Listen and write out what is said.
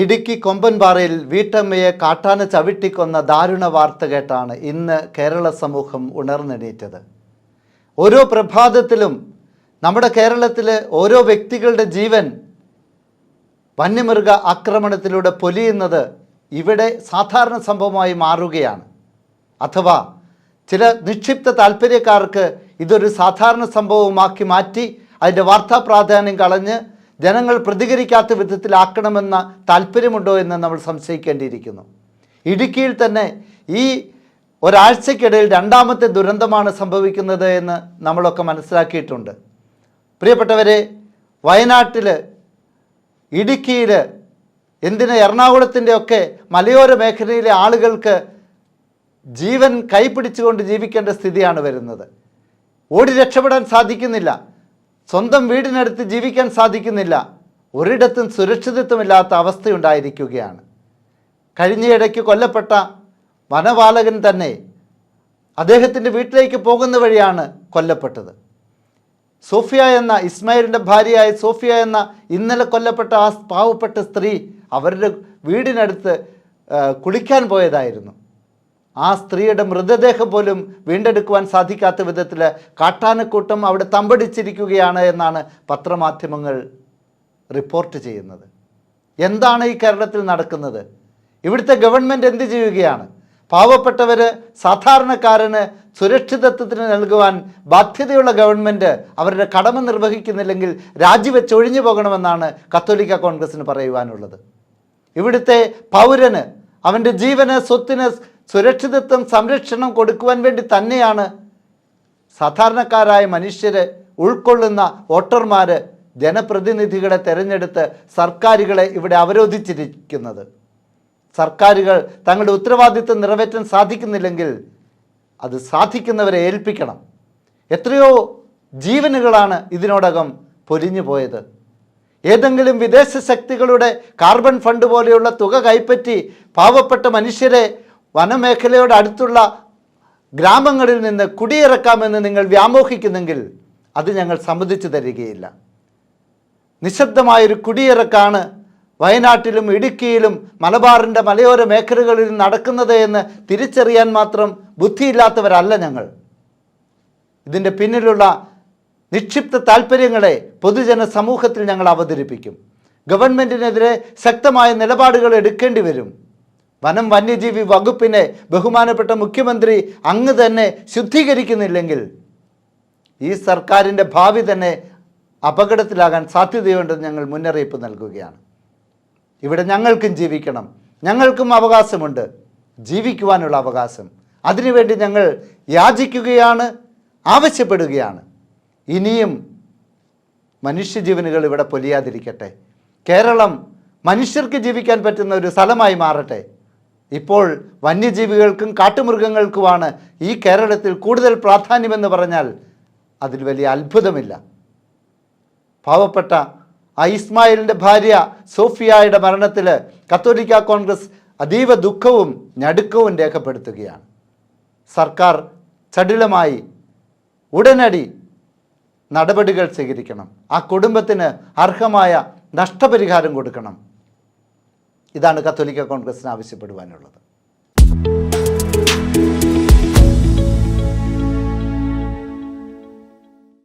ഇടുക്കി കൊമ്പൻപാറയിൽ വീട്ടമ്മയെ കാട്ടാന ചവിട്ടിക്കൊന്ന ദാരുണ വാർത്ത കേട്ടാണ് ഇന്ന് കേരള സമൂഹം ഉണർന്നെണീറ്റത്. ഓരോ പ്രഭാതത്തിലും നമ്മുടെ കേരളത്തിലെ ഓരോ വ്യക്തികളുടെ ജീവൻ വന്യമൃഗ ആക്രമണത്തിലൂടെ പൊലിയുന്നത് ഇവിടെ സാധാരണ സംഭവമായി മാറുകയാണ്. അഥവാ ചില നിക്ഷിപ്ത താല്പര്യക്കാർക്ക് ഇതൊരു സാധാരണ സംഭവമാക്കി മാറ്റി അതിന്റെ വാർത്താ പ്രാധാന്യം കളഞ്ഞ് ജനങ്ങൾ പ്രതികരിക്കാത്ത വിധത്തിലാക്കണമെന്ന താല്പര്യമുണ്ടോ എന്ന് നമ്മൾ സംശയിക്കേണ്ടിയിരിക്കുന്നു. ഇടുക്കിയിൽ തന്നെ ഈ ഒരാഴ്ചക്കിടയിൽ രണ്ടാമത്തെ ദുരന്തമാണ് സംഭവിക്കുന്നത് എന്ന് നമ്മളൊക്കെ മനസ്സിലാക്കിയിട്ടുണ്ട്. പ്രിയപ്പെട്ടവരെ വയനാട്ടിൽ ഇടുക്കിയിൽ എന്തിന് എറണാകുളത്തിന്റെ ഒക്കെ മലയോര മേഖലയിലെ ആളുകൾക്ക് ജീവൻ കൈപിടിച്ചുകൊണ്ട് ജീവിക്കേണ്ട സ്ഥിതിയാണ് വരുന്നത്. ഓടി രക്ഷപ്പെടാൻ സാധിക്കുന്നില്ല. സ്വന്തം വീടിനടുത്ത് ജീവിക്കാൻ സാധിക്കുന്നില്ല. ഒരിടത്തും സുരക്ഷിതത്വമില്ലാത്ത അവസ്ഥയുണ്ടായിരിക്കുകയാണ്. കഴിഞ്ഞയിടയ്ക്ക് കൊല്ലപ്പെട്ട വനപാലകൻ തന്നെ അദ്ദേഹത്തിന്റെ വീട്ടിലേക്ക് പോകുന്ന വഴിയാണ് കൊല്ലപ്പെട്ടത്. സോഫിയ എന്ന ഇസ്മായിലിന്റെ ഭാര്യയായ സോഫിയ എന്ന ഇന്നലെ കൊല്ലപ്പെട്ട ആ പാവപ്പെട്ട സ്ത്രീ അവരുടെ വീടിനടുത്ത് കുളിക്കാൻ പോയതായിരുന്നു. ആ സ്ത്രീയുടെ മൃതദേഹം പോലും വീണ്ടെടുക്കുവാൻ സാധിക്കാത്ത വിധത്തിൽ കാട്ടാനക്കൂട്ടം അവിടെ തമ്പടിച്ചിരിക്കുകയാണ് എന്നാണ് പത്രമാധ്യമങ്ങൾ റിപ്പോർട്ട് ചെയ്യുന്നത്. എന്താണ് ഈ കേരളത്തിൽ നടക്കുന്നത്? ഇവിടുത്തെ ഗവൺമെന്റ് എന്ത് ചെയ്യുകയാണ്? പാവപ്പെട്ടവർ സാധാരണക്കാരന് സുരക്ഷിതത്വത്തിന് നൽകുവാൻ ബാധ്യതയുള്ള ഗവൺമെന്റ് അവരുടെ കടമ നിർവഹിക്കുന്നില്ലെങ്കിൽ രാജിവെച്ച് ഒഴിഞ്ഞു പോകണമെന്നാണ് കത്തോലിക്ക കോൺഗ്രസ്സിന് പറയുവാനുള്ളത്. ഇവിടുത്തെ പൗരന് അവന്റെ ജീവന് സ്വത്തിന് സുരക്ഷിതത്വം സംരക്ഷണം കൊടുക്കുവാൻ വേണ്ടി തന്നെയാണ് സാധാരണക്കാരായ മനുഷ്യരെ ഉൾക്കൊള്ളുന്ന വോട്ടർമാർ ജനപ്രതിനിധികളെ തിരഞ്ഞെടുത്ത് സർക്കാരുകളെ ഇവിടെ അവരോധിച്ചിരിക്കുന്നത്. സർക്കാരുകൾ തങ്ങളുടെ ഉത്തരവാദിത്വം നിറവേറ്റാൻ സാധിക്കുന്നില്ലെങ്കിൽ അത് സാധിക്കുന്നവരെ ഏൽപ്പിക്കണം. എത്രയോ ജീവനുകളാണ് ഇതിനോടകം പൊലിഞ്ഞു പോയത്. ഏതെങ്കിലും വിദേശ ശക്തികളുടെ കാർബൺ ഫണ്ട് പോലെയുള്ള തുക കൈപ്പറ്റി പാവപ്പെട്ട മനുഷ്യരെ വനമേഖലയോട് അടുത്തുള്ള ഗ്രാമങ്ങളിൽ നിന്ന് കുടിയിറക്കാമെന്ന് നിങ്ങൾ വ്യാമോഹിക്കുന്നെങ്കിൽ അത് ഞങ്ങൾ സമ്മതിച്ചു തരികയില്ല. നിശബ്ദമായൊരു കുടിയിറക്കാണ് വയനാട്ടിലും ഇടുക്കിയിലും മലബാറിന്റെ മലയോര മേഖലകളിൽ നടക്കുന്നത് എന്ന് തിരിച്ചറിയാൻ മാത്രം ബുദ്ധിയില്ലാത്തവരല്ല ഞങ്ങൾ. ഇതിന്റെ പിന്നിലുള്ള നിക്ഷിപ്ത താല്പര്യങ്ങളെ പൊതുജന സമൂഹത്തിൽ ഞങ്ങൾ അവതരിപ്പിക്കും. ഗവൺമെന്റിനെതിരെ ശക്തമായ നിലപാടുകൾ എടുക്കേണ്ടി വരും. വനം വന്യജീവി വകുപ്പിനെ ബഹുമാനപ്പെട്ട മുഖ്യമന്ത്രി അങ്ങ് തന്നെ ശുദ്ധീകരിക്കുന്നില്ലെങ്കിൽ ഈ സർക്കാരിന്റെ ഭാവി തന്നെ അപകടത്തിലാകാൻ സാധ്യതയുണ്ടെന്ന് ഞങ്ങൾ മുന്നറിയിപ്പ് നൽകുകയാണ്. ഇവിടെ ഞങ്ങൾക്കും ജീവിക്കണം. ഞങ്ങൾക്കും അവകാശമുണ്ട്. ജീവിക്കുവാനുള്ള അവകാശം. അതിനുവേണ്ടി ഞങ്ങൾ യാചിക്കുകയാണ് ആവശ്യപ്പെടുകയാണ്. ഇനിയും മനുഷ്യജീവനുകൾ ഇവിടെ പൊലിയാതിരിക്കട്ടെ. കേരളം മനുഷ്യർക്ക് ജീവിക്കാൻ പറ്റുന്ന ഒരു സ്ഥലമായി മാറട്ടെ. ഇപ്പോൾ വന്യജീവികൾക്കും കാട്ടുമൃഗങ്ങൾക്കുമാണ് ഈ കേരളത്തിൽ കൂടുതൽ പ്രാധാന്യമെന്ന് പറഞ്ഞാൽ അതിൽ വലിയ അത്ഭുതമില്ല. പാവപ്പെട്ട ആ ഇസ്മായിലിന്റെ ഭാര്യ സോഫിയായുടെ മരണത്തിൽ കത്തോലിക്ക കോൺഗ്രസ് അതീവ ദുഃഖവും ഞടുക്കവും രേഖപ്പെടുത്തുകയാണ്. സർക്കാർ ചടിലമായി ഉടനടി നടപടികൾ സ്വീകരിക്കണം. ആ കുടുംബത്തിന് അർഹമായ നഷ്ടപരിഹാരം കൊടുക്കണം. ഇതാണ് കത്തോലിക്ക കോൺഗ്രസ്സിന് ആവശ്യപ്പെടുവാനുള്ളത്.